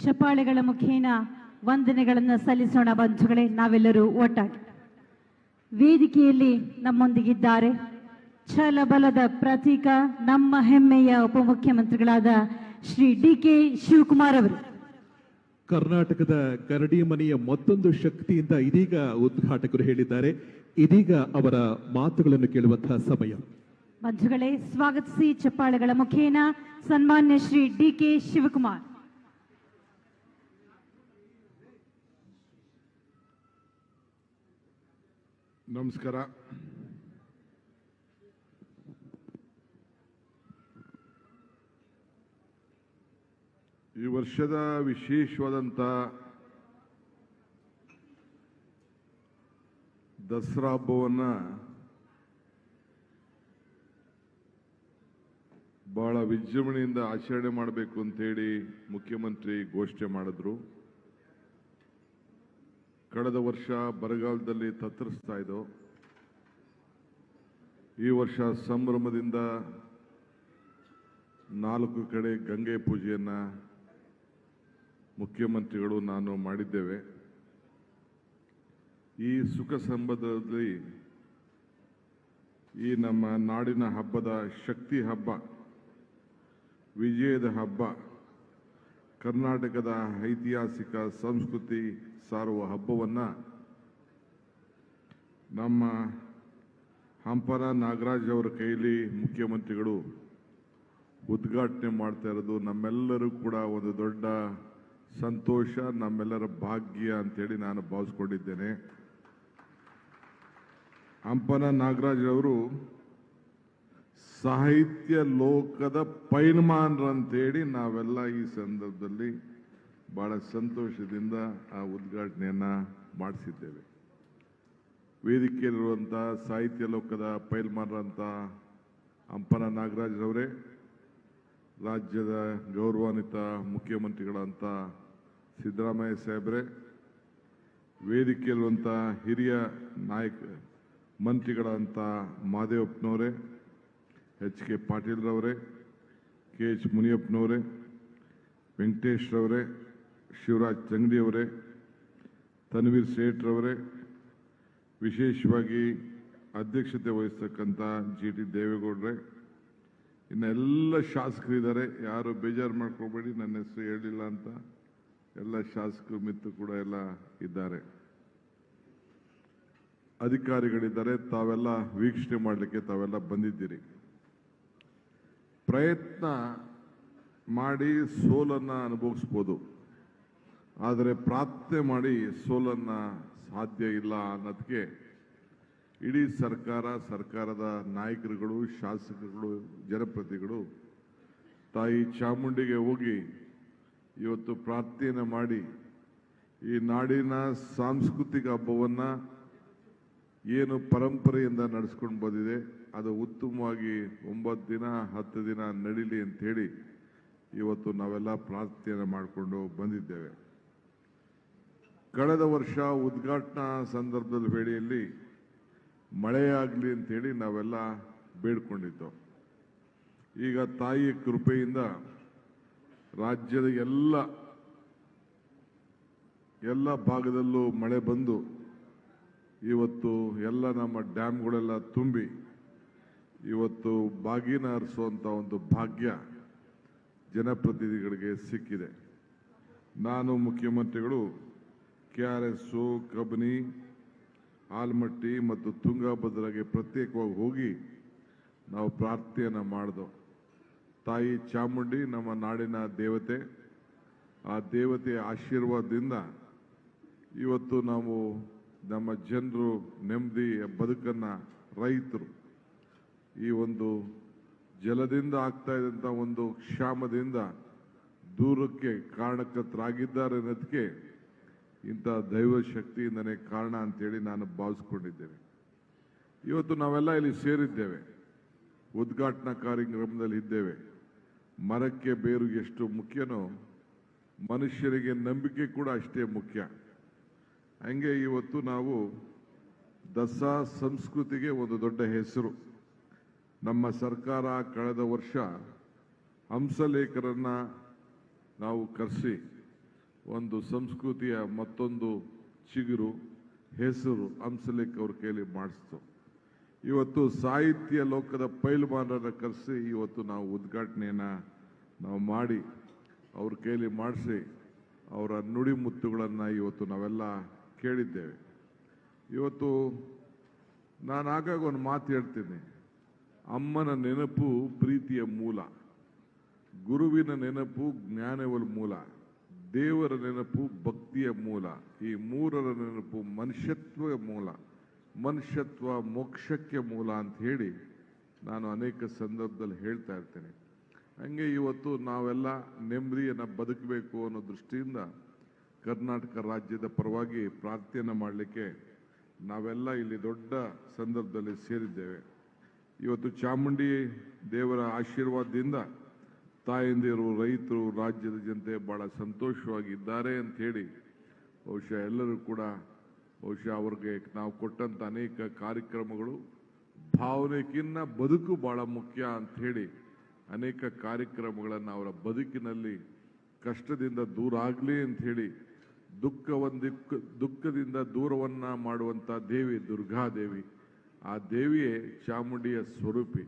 ಚಪ್ಪಾಳೆಗಳ ಮುಖೇನ ವಂದನೆಗಳನ್ನು ಸಲ್ಲಿಸೋಣ ಬಂಧುಗಳೇ ನಾವೆಲ್ಲರೂ ಒಟ್ಟಾಗಿ. ವೇದಿಕೆಯಲ್ಲಿ ನಮ್ಮೊಂದಿಗಿದ್ದಾರೆ ಛಲಬಲದ ಪ್ರತೀಕ ನಮ್ಮ ಹೆಮ್ಮೆಯ ಉಪಮುಖ್ಯಮಂತ್ರಿಗಳಾದ ಶ್ರೀ ಡಿ ಕೆ ಶಿವಕುಮಾರ್ ಅವರು. ಕರ್ನಾಟಕದ ಕರಡಿ ಮನೆಯ ಮತ್ತೊಂದು ಶಕ್ತಿಯಿಂದ ಇದೀಗ ಉದ್ಘಾಟಕರು ಹೇಳಿದ್ದಾರೆ. ಇದೀಗ ಅವರ ಮಾತುಗಳನ್ನು ಕೇಳುವಂತಹ ಸಮಯ. ಬಂಧುಗಳೇ ಸ್ವಾಗತಿಸಿ ಚಪ್ಪಾಳೆಗಳ ಮುಖೇನ ಸನ್ಮಾನ್ಯ ಶ್ರೀ ಡಿ ಕೆ ಶಿವಕುಮಾರ್. ನಮಸ್ಕಾರ. ಈ ವರ್ಷದ ವಿಶೇಷವಾದಂಥ ದಸರಾ ಹಬ್ಬವನ್ನು ಬಹಳ ವಿಜೃಂಭಣೆಯಿಂದ ಆಚರಣೆ ಮಾಡಬೇಕು ಅಂತೇಳಿ ಮುಖ್ಯಮಂತ್ರಿ ಘೋಷಣೆ ಮಾಡಿದ್ರು. ಕಳೆದ ವರ್ಷ ಬರಗಾಲದಲ್ಲಿ ತತ್ತರಿಸ್ತಾ ಇದ್ದೋ ಈ ವರ್ಷ ಸಂಭ್ರಮದಿಂದ ನಾಲ್ಕು ಕಡೆ ಗಂಗೆ ಪೂಜೆಯನ್ನು ಮುಖ್ಯಮಂತ್ರಿಗಳು ನಾನು ಮಾಡಿದ್ದೇವೆ. ಈ ಸುಖ ಸಂಬಂಧದಲ್ಲಿ ಈ ನಮ್ಮ ನಾಡಿನ ಹಬ್ಬದ ಶಕ್ತಿ ಹಬ್ಬ, ವಿಜಯದ ಹಬ್ಬ ಕರ್ನಾಟಕದ ಐತಿಹಾಸಿಕ ಸಂಸ್ಕೃತಿ ಸಾರುವ ಹಬ್ಬವನ್ನು ನಮ್ಮ ಹಂಪನ ನಾಗರಾಜ್ ಅವರ ಕೈಲಿ ಮುಖ್ಯಮಂತ್ರಿಗಳು ಉದ್ಘಾಟನೆ ಮಾಡ್ತಾ ಇರೋದು ನಮ್ಮೆಲ್ಲರೂ ಕೂಡ ಒಂದು ದೊಡ್ಡ ಸಂತೋಷ, ನಮ್ಮೆಲ್ಲರ ಭಾಗ್ಯ ಅಂತೇಳಿ ನಾನು ಭಾವಿಸ್ಕೊಂಡಿದ್ದೇನೆ. ಹಂಪನ ನಾಗರಾಜ್ ಅವರು ಸಾಹಿತ್ಯ ಲೋಕದ ಪೈಲ್ಮಾನ್ರಂತೇಳಿ ನಾವೆಲ್ಲ ಈ ಸಂದರ್ಭದಲ್ಲಿ ಬಹಳ ಸಂತೋಷದಿಂದ ಆ ಉದ್ಘಾಟನೆಯನ್ನ ಮಾಡಿಸಿದ್ದೇವೆ. ವೇದಿಕೆಯಲ್ಲಿರುವಂಥ ಸಾಹಿತ್ಯ ಲೋಕದ ಪೈಲ್ಮಾನ್ರಂಥ ಹಂಪನ ನಾಗರಾಜ್ರವರೇ ರಾಜ್ಯದ ಗೌರವಾನ್ವಿತ ಮುಖ್ಯಮಂತ್ರಿಗಳಂತ ಸಿದ್ದರಾಮಯ್ಯ ಸಾಹೇಬ್ರೆ ವೇದಿಕೆಯಲ್ಲಿರುವಂಥ ಹಿರಿಯ ನಾಯಕ ಮಂತ್ರಿಗಳಂತ ಮಾದೇವಪ್ಪನವರೇ ಎಚ್ ಕೆ ಪಾಟೀಲ್ರವರೇ ಕೆ ಎಚ್ ಮುನಿಯಪ್ಪನವರೇ, ವೆಂಕಟೇಶ್ ರವರೇ, ಶಿವರಾಜ್ ಚಂಗಡಿಯವರೇ ತನ್ವೀರ್ ಸೇಠ್ರವರೇ ವಿಶೇಷವಾಗಿ ಅಧ್ಯಕ್ಷತೆ ವಹಿಸ್ತಕ್ಕಂಥ ಜಿ ಟಿ ದೇವೇಗೌಡ್ರೆ ಎಲ್ಲ ಶಾಸಕರಿದ್ದಾರೆ ಯಾರು ಬೇಜಾರು ಮಾಡ್ಕೋಬೇಡಿ, ನನ್ನ ಹೆಸರು ಹೇಳಿಲ್ಲ ಅಂತ ಎಲ್ಲ ಶಾಸಕರು ಮಿತ್ತು ಕೂಡ ಎಲ್ಲ ಇದ್ದಾರೆ. ಅಧಿಕಾರಿಗಳಿದ್ದಾರೆ, ತಾವೆಲ್ಲ ವೀಕ್ಷಣೆ ಮಾಡಲಿಕ್ಕೆ ತಾವೆಲ್ಲ ಬಂದಿದ್ದೀರಿ. ಪ್ರಯತ್ನ ಮಾಡಿ ಸೋಲನ್ನ ಅನುಭವಿಸ್ಬೋದು. ಆದರೆ ಪ್ರಾರ್ಥನೆ ಮಾಡಿ ಸೋಲನ್ನ ಸಾಧ್ಯ ಇಲ್ಲ ಅನ್ನೋದಕ್ಕೆ ಇಡೀ ಸರ್ಕಾರ, ಸರ್ಕಾರದ ನಾಯಕರುಗಳು, ಶಾಸಕರುಗಳು ಜನಪ್ರತಿಗಳು ತಾಯಿ ಚಾಮುಂಡಿಗೆ ಹೋಗಿ ಇವತ್ತು ಪ್ರಾರ್ಥನೆ ಮಾಡಿ ಈ ನಾಡಿನ ಸಾಂಸ್ಕೃತಿಕ ಹಬ್ಬವನ್ನು ಏನು ಪರಂಪರೆಯಿಂದ ನಡೆಸ್ಕೊಂಡು ಬಂದಿದೆ. ಅದು ಉತ್ತಮವಾಗಿ ಒಂಬತ್ತು ದಿನ, ಹತ್ತು ದಿನ ನಡೀಲಿ ಅಂತೇಳಿ ಇವತ್ತು ನಾವೆಲ್ಲ ಪ್ರಾರ್ಥನೆ ಮಾಡಿಕೊಂಡು ಬಂದಿದ್ದೇವೆ. ಕಳೆದ ವರ್ಷ ಉದ್ಘಾಟನಾ ಸಂದರ್ಭದ ವೇಳೆಯಲ್ಲಿ ಮಳೆಯಾಗಲಿ ಅಂತೇಳಿ ನಾವೆಲ್ಲ ಬೇಡ್ಕೊಂಡಿದ್ದೋ. ಈಗ ತಾಯಿ ಕೃಪೆಯಿಂದ ರಾಜ್ಯದ ಎಲ್ಲ ಎಲ್ಲ ಭಾಗದಲ್ಲೂ ಮಳೆ ಬಂದು ಇವತ್ತು ಎಲ್ಲ ನಮ್ಮ ಡ್ಯಾಮ್ಗಳೆಲ್ಲ ತುಂಬಿ ಇವತ್ತು ಬಾಗಿನ ಹರಿಸುವಂಥ ಒಂದು ಭಾಗ್ಯ ಜನಪ್ರತಿನಿಧಿಗಳಿಗೆ ಸಿಕ್ಕಿದೆ. ನಾನು ಮುಖ್ಯಮಂತ್ರಿಗಳು K R S Kabini, Almatti ಮತ್ತು ತುಂಗಭದ್ರಾಗೆ ಪ್ರತ್ಯೇಕವಾಗಿ ಹೋಗಿ ನಾವು ಪ್ರಾರ್ಥನೆಯನ್ನು ಮಾಡಿದೆವು ತಾಯಿ ಚಾಮುಂಡಿ ನಮ್ಮ ನಾಡಿನ ದೇವತೆ. ಆ ದೇವತೆಯ ಆಶೀರ್ವಾದದಿಂದ ಇವತ್ತು ನಾವು ನಮ್ಮ ಜನರು ನೆಮ್ಮದಿಯ ಬದುಕನ್ನು ರೈತರು ಈ ಒಂದು ಜಲದಿಂದ ಆಗ್ತಾ ಇದ್ದಂಥ ಒಂದು ಕ್ಷಾಮದಿಂದ ದೂರಕ್ಕೆ ಕಾರಣಕರ್ತರಾಗಿದ್ದಾರೆ ಅನ್ನೋದಕ್ಕೆ ಇಂಥ ದೈವ ಶಕ್ತಿ ನನಗೆ ಕಾರಣ ಅಂತೇಳಿ ನಾನು ಭಾವಿಸ್ಕೊಂಡಿದ್ದೇನೆ. ಇವತ್ತು ನಾವೆಲ್ಲ ಇಲ್ಲಿ ಸೇರಿದ್ದೇವೆ. ಉದ್ಘಾಟನಾ ಕಾರ್ಯಕ್ರಮದಲ್ಲಿ ಇದ್ದೇವೆ. ಮರಕ್ಕೆ ಬೇರು ಎಷ್ಟು ಮುಖ್ಯನೋ ಮನುಷ್ಯರಿಗೆ ನಂಬಿಕೆ ಕೂಡ ಅಷ್ಟೇ ಮುಖ್ಯ. ಹಂಗೆ ಇವತ್ತು ನಾವು ದಸರಾ ಸಂಸ್ಕೃತಿಗೆ ಒಂದು ದೊಡ್ಡ ಹೆಸರು. ನಮ್ಮ ಸರ್ಕಾರ ಕಳೆದ ವರ್ಷ ಹಂಸಲೇಖರನ್ನು ನಾವು ಕರೆಸಿ ಒಂದು ಸಂಸ್ಕೃತಿಯ ಮತ್ತೊಂದು ಚಿಗುರು, ಹೆಸರು ಹಂಸಲೇಖ ಅವ್ರ ಕೈಲಿ ಮಾಡಿಸ್ತು. ಇವತ್ತು ಸಾಹಿತ್ಯ ಲೋಕದ ಪೈಲ್ವಾನರನ್ನ ಕರೆಸಿ ಇವತ್ತು ನಾವು ಉದ್ಘಾಟನೆಯನ್ನು ನಾವು ಮಾಡಿ, ಅವ್ರ ಕೈಲಿ ಮಾಡಿಸಿ ಅವರ ನುಡಿಮುತ್ತುಗಳನ್ನು ಇವತ್ತು ನಾವೆಲ್ಲ ಕೇಳಿದ್ದೇವೆ. ಇವತ್ತು ನಾನು ಆಗಾಗ ಒಂದು ಮಾತು ಹೇಳ್ತೀನಿ. ಅಮ್ಮನ ನೆನಪು ಪ್ರೀತಿಯ ಮೂಲ, ಗುರುವಿನ ನೆನಪು ಜ್ಞಾನವಲ್ ಮೂಲ, ದೇವರ ನೆನಪು ಭಕ್ತಿಯ ಮೂಲ, ಈ ಮೂರರ ನೆನಪು ಮನುಷ್ಯತ್ವ ಮೂಲ, ಮನುಷ್ಯತ್ವ ಮೋಕ್ಷಕ್ಕೆ ಮೂಲ ಅಂತ ಹೇಳಿ ನಾನು ಅನೇಕ ಸಂದರ್ಭದಲ್ಲಿ ಹೇಳ್ತಾ ಇರ್ತೇನೆ. ಹಂಗೆ ಇವತ್ತು ನಾವೆಲ್ಲ ನೆಮ್ಮದಿಯನ್ನು ಬದುಕಬೇಕು ಅನ್ನೋ ದೃಷ್ಟಿಯಿಂದ ಕರ್ನಾಟಕ ರಾಜ್ಯದ ಪರವಾಗಿ ಪ್ರಾರ್ಥನೆ ಮಾಡಲಿಕ್ಕೆ ನಾವೆಲ್ಲ ಇಲ್ಲಿ ದೊಡ್ಡ ಸಂದರ್ಭದಲ್ಲಿ ಸೇರಿದ್ದೇವೆ. ಇವತ್ತು ಚಾಮುಂಡಿ ದೇವರ ಆಶೀರ್ವಾದದಿಂದ ತಾಯಂದಿರು, ರೈತರು, ರಾಜ್ಯದ ಜನತೆ ಬಹಳ ಸಂತೋಷವಾಗಿದ್ದಾರೆ ಹೇಳಿ ಬಹುಶಃ ಎಲ್ಲರೂ ಕೂಡ ಬಹುಶಃ ಅವ್ರಿಗೆ ನಾವು ಕೊಟ್ಟಂತ ಅನೇಕ ಕಾರ್ಯಕ್ರಮಗಳು ಭಾವನೆಗಿನ್ನ ಬದುಕು ಬಹಳ ಮುಖ್ಯ ಅಂತ ಹೇಳಿ ಅನೇಕ ಕಾರ್ಯಕ್ರಮಗಳನ್ನು ಅವರ ಬದುಕಿನಲ್ಲಿ ಕಷ್ಟದಿಂದ ದೂರ ಆಗಲಿ ಅಂತ ಹೇಳಿ ದುಃಖವೊಂದಿಕ್ಕ ದುಃಖದಿಂದ ದೂರವನ್ನ ಮಾಡುವಂತ ದೇವಿ, ದುರ್ಗಾದೇವಿ. ಆ ದೇವಿಯೇ ಚಾಮುಂಡಿಯ ಸ್ವರೂಪಿ.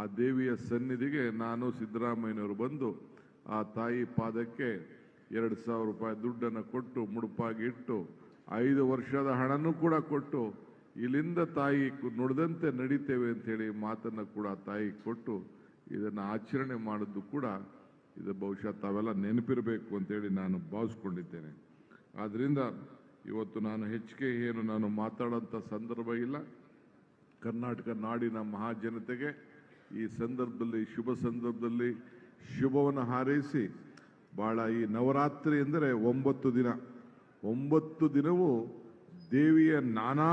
ಆ ದೇವಿಯ ಸನ್ನಿಧಿಗೆ ನಾನು ಸಿದ್ದರಾಮಯ್ಯನವರು ಬಂದು ಆ ತಾಯಿ ಪಾದಕ್ಕೆ ಎರಡು ಸಾವಿರ ರೂಪಾಯಿ ದುಡ್ಡನ್ನು ಕೊಟ್ಟು ಮುಡುಪಾಗಿ ಇಟ್ಟು ಐದು ವರ್ಷದ ಹಣನೂ ಕೂಡ ಕೊಟ್ಟು ಇಲ್ಲಿಂದ ತಾಯಿ ನುಡಿದಂತೆ ನಡೀತೇವೆ ಅಂಥೇಳಿ ಮಾತನ್ನು ಕೂಡ ತಾಯಿ ಕೊಟ್ಟು ಇದನ್ನು ಆಚರಣೆ ಮಾಡಿದ್ದು ಕೂಡ ಇದು ಬಹುಶಃ ತಾವೆಲ್ಲ ನೆನಪಿರಬೇಕು ಅಂತೇಳಿ ನಾನು ಭಾವಿಸ್ಕೊಂಡಿದ್ದೇನೆ. ಆದ್ದರಿಂದ ಇವತ್ತು ನಾನು ಹೆಚ್ಚಿಗೆ ಏನು ನಾನು ಮಾತಾಡೋಂಥ ಸಂದರ್ಭ ಇಲ್ಲ. ಕರ್ನಾಟಕ ನಾಡಿನ ಮಹಾಜನತೆಗೆ ಈ ಸಂದರ್ಭದಲ್ಲಿ, ಶುಭ ಸಂದರ್ಭದಲ್ಲಿ ಶುಭವನ್ನು ಹಾರೈಸಿ ಭಾಳ ಈ ನವರಾತ್ರಿ ಎಂದರೆ ಒಂಬತ್ತು ದಿನ. ಒಂಬತ್ತು ದಿನವೂ ದೇವಿಯ ನಾನಾ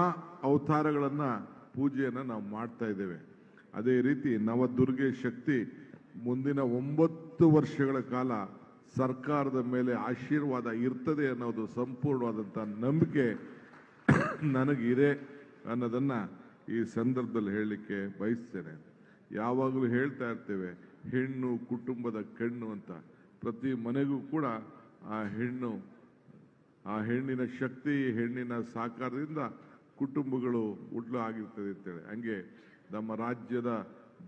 ಅವತಾರಗಳನ್ನು ಪೂಜೆಯನ್ನು ನಾವು ಮಾಡ್ತಾ ಇದ್ದೇವೆ. ಅದೇ ರೀತಿ ನವದುರ್ಗೆ ಶಕ್ತಿ ಮುಂದಿನ ಒಂಬತ್ತು ವರ್ಷಗಳ ಕಾಲ ಸರ್ಕಾರದ ಮೇಲೆ ಆಶೀರ್ವಾದ ಇರ್ತದೆ ಅನ್ನೋದು ಸಂಪೂರ್ಣವಾದಂಥ ನಂಬಿಕೆ ನನಗಿದೆ ಅನ್ನೋದನ್ನ ಈ ಸಂದರ್ಭದಲ್ಲಿ ಹೇಳಲಿಕ್ಕೆ ಬಯಸ್ತೇನೆ. ಯಾವಾಗಲೂ ಹೇಳ್ತಾ ಇರ್ತೇವೆ, ಹೆಣ್ಣು ಕುಟುಂಬದ ಕಣ್ಣು ಅಂತ. ಪ್ರತಿ ಮನೆಗೂ ಕೂಡ ಆ ಹೆಣ್ಣು, ಆ ಹೆಣ್ಣಿನ ಶಕ್ತಿ, ಹೆಣ್ಣಿನ ಸಾಕಾರದಿಂದ ಕುಟುಂಬಗಳು ಉಡ್ಲು ಆಗಿರ್ತದೆ ಅಂತೇಳಿ. ಹಂಗೆ ನಮ್ಮ ರಾಜ್ಯದ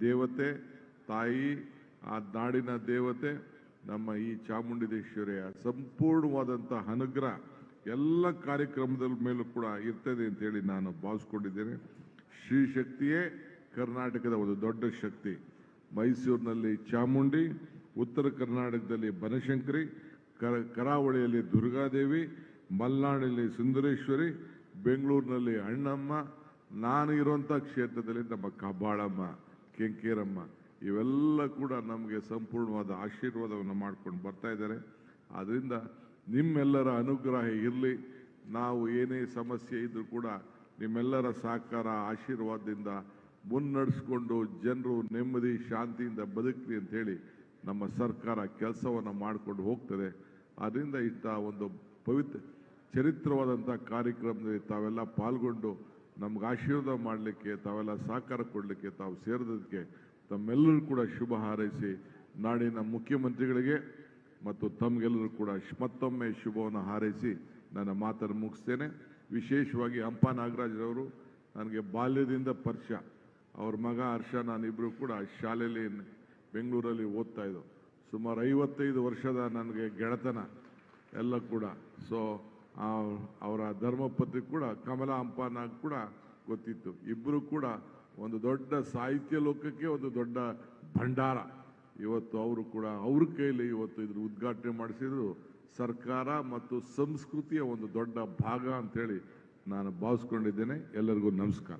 ದೇವತೆ, ತಾಯಿ, ಆ ನಾಡಿನ ದೇವತೆ, ನಮ್ಮ ಈ ಚಾಮುಂಡೇಶ್ವರಿಯ ಸಂಪೂರ್ಣವಾದಂಥ ಅನುಗ್ರಹ ಎಲ್ಲ ಕಾರ್ಯಕ್ರಮದ ಮೇಲೂ ಕೂಡ ಇರ್ತದೆ ಅಂತೇಳಿ ನಾನು ಭಾವಿಸ್ಕೊಂಡಿದ್ದೇನೆ. ಶ್ರೀ ಶಕ್ತಿಯೇ ಕರ್ನಾಟಕದ ಒಂದು ದೊಡ್ಡ ಶಕ್ತಿ. ಮೈಸೂರಿನಲ್ಲಿ ಚಾಮುಂಡಿ, ಉತ್ತರ ಕರ್ನಾಟಕದಲ್ಲಿ ಬನಶಂಕರಿ ಕರ- ಕರಾವಳಿಯಲ್ಲಿ ದುರ್ಗಾದೇವಿ ಮಲ್ನಾಡಲ್ಲಿ ಸುಂದರೇಶ್ವರಿ, ಬೆಂಗಳೂರಿನಲ್ಲಿ ಅಣ್ಣಮ್ಮ, ನಾನು ಇರುವಂಥ ಕ್ಷೇತ್ರದಲ್ಲಿ ನಮ್ಮ ಕಬ್ಬಾಳಮ್ಮ ಕೆಂಕೇರಮ್ಮ, ಇವೆಲ್ಲ ಕೂಡ ನಮಗೆ ಸಂಪೂರ್ಣವಾದ ಆಶೀರ್ವಾದವನ್ನು ಮಾಡ್ಕೊಂಡು ಬರ್ತಾ ಇದ್ದಾರೆ. ಆದ್ದರಿಂದ ನಿಮ್ಮೆಲ್ಲರ ಅನುಗ್ರಹ ಇರಲಿ. ನಾವು ಏನೇ ಸಮಸ್ಯೆ ಇದ್ದರೂ ಕೂಡ ನಿಮ್ಮೆಲ್ಲರ ಸಹಕಾರ, ಆಶೀರ್ವಾದದಿಂದ ಮುನ್ನಡೆಸ್ಕೊಂಡು ಜನರು ನೆಮ್ಮದಿ, ಶಾಂತಿಯಿಂದ ಬದುಕಲಿ ಅಂತ ಹೇಳಿ ನಮ್ಮ ಸರ್ಕಾರ ಕೆಲಸವನ್ನು ಮಾಡಿಕೊಂಡು ಹೋಗ್ತದೆ. ಅದರಿಂದ ಇಂಥ ಒಂದು ಪವಿತ್ರ, ಚರಿತ್ರವಾದಂಥ ಕಾರ್ಯಕ್ರಮದಲ್ಲಿ ತಾವೆಲ್ಲ ಪಾಲ್ಗೊಂಡು ನಮ್ಗೆ ಆಶೀರ್ವಾದ ಮಾಡಲಿಕ್ಕೆ, ತಾವೆಲ್ಲ ಸಹಕಾರ ಕೊಡಲಿಕ್ಕೆ ತಾವು ಸೇರಿದಕ್ಕೆ ತಮ್ಮೆಲ್ಲರೂ ಕೂಡ ಶುಭ ಹಾರೈಸಿ, ನಾಡಿನ ಮುಖ್ಯಮಂತ್ರಿಗಳಿಗೆ ಮತ್ತು ತಮಗೆಲ್ಲರೂ ಕೂಡ ಮತ್ತೊಮ್ಮೆ ಶುಭವನ್ನು ಹಾರೈಸಿ ನನ್ನ ಮಾತನ್ನು ಮುಗಿಸ್ತೇನೆ. ವಿಶೇಷವಾಗಿ ಹಂಪ ನಾಗರಾಜ್ರವರು ನನಗೆ ಬಾಲ್ಯದಿಂದ ಪರಿಚಯ. ಅವ್ರ ಮಗ ಹರ್ಷ ನಾನಿಬ್ಬರು ಕೂಡ ಶಾಲೆಯಲ್ಲಿ ಬೆಂಗಳೂರಲ್ಲಿ ಓದ್ತಾ ಇದ್ದರು ಸುಮಾರು ಐವತ್ತೈದು ವರ್ಷದ ನನಗೆ ಗೆಳೆತನ ಎಲ್ಲ ಕೂಡ. ಸೊ ಅವರ ಧರ್ಮಪತ್ನಿ ಕೂಡ ಕಮಲಾ ಹಂಪನಾಗ್ ಕೂಡ ಗೊತ್ತಿತ್ತು. ಇಬ್ಬರು ಕೂಡ ಒಂದು ದೊಡ್ಡ ಸಾಹಿತ್ಯ ಲೋಕಕ್ಕೆ ಒಂದು ದೊಡ್ಡ ಭಂಡಾರ. ಇವತ್ತು ಅವರು ಕೂಡ ಅವ್ರ ಕೈಯಲ್ಲಿ ಇವತ್ತು ಇದ್ರ ಉದ್ಘಾಟನೆ ಮಾಡಿಸಿದ್ರು. ಸರ್ಕಾರ ಮತ್ತು ಸಂಸ್ಕೃತಿಯ ಒಂದು ದೊಡ್ಡ ಭಾಗ ಅಂತೇಳಿ ನಾನು ಭಾವಿಸ್ಕೊಂಡಿದ್ದೇನೆ. ಎಲ್ಲರಿಗೂ ನಮಸ್ಕಾರ.